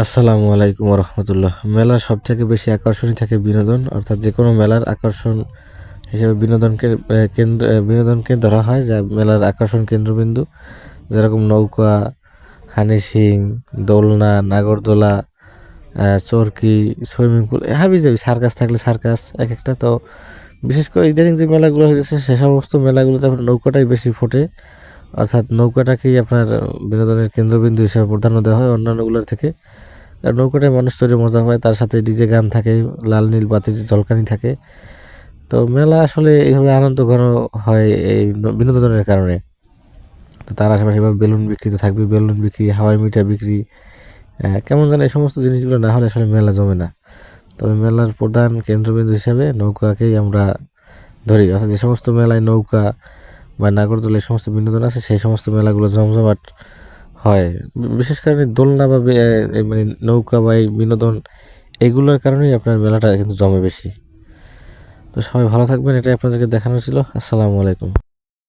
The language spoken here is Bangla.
আসসালামু আলাইকুম রহমতুল্লাহ মেলার সব থেকে বেশি আকর্ষণই থাকে বিনোদন, অর্থাৎ যে কোনো মেলার আকর্ষণ হিসেবে বিনোদনকে কেন্দ্র বিনোদনকে ধরা হয়, যা মেলার আকর্ষণ কেন্দ্রবিন্দু। যেরকম নৌকা, হানি সিং, দোলনা, নাগরদোলা চরকি, সুইমিং পুল হাবি যাবি, সার্কাস থাকলে সার্কাস, এক একটা। তো বিশেষ করে ইদানিং যে মেলাগুলো হয়েছে, সে সমস্ত মেলাগুলোতে আপনার নৌকাটাই বেশি ফোটে। অর্থাৎ নৌকাটাকেই আপনার বিনোদনের কেন্দ্রবিন্দু হিসাবে প্রাধান্য দেওয়া হয় অন্যান্যগুলোর থেকে। আর নৌকাটায় মানুষ চড়ে মজা পায় তার সাথে ডিজে গান থাকে, লাল নীল বাতির ঝলকানি থাকে। তো মেলা আসলে এইভাবে আনন্দ ঘন হয় এই বিনোদনের কারণে। তো তার আশেপাশে এবার বেলুন বিক্রি তো থাকবে বেলুন বিক্রি, হাওয়াই মিঠা বিক্রি কেমন যেন এই সমস্ত জিনিসগুলো না হলে আসলে মেলা জমে না। তবে মেলার প্রধান কেন্দ্রবিন্দু হিসাবে নৌকাকেই আমরা ধরি। অর্থাৎ যে সমস্ত মেলায় নৌকা বা নাগরদোলা এই সমস্ত বিনোদন আছে, সেই সমস্ত মেলাগুলো জমজমাট হয়। বিশেষ কারণে দোলনা বা মানে নৌকা বা এই বিনোদন, এগুলোর কারণেই আপনার মেলাটা কিন্তু জমে বেশি। তো সবাই ভালো থাকবেন, এটাই আপনাদেরকে দেখানো ছিল। আসসালামু আলাইকুম।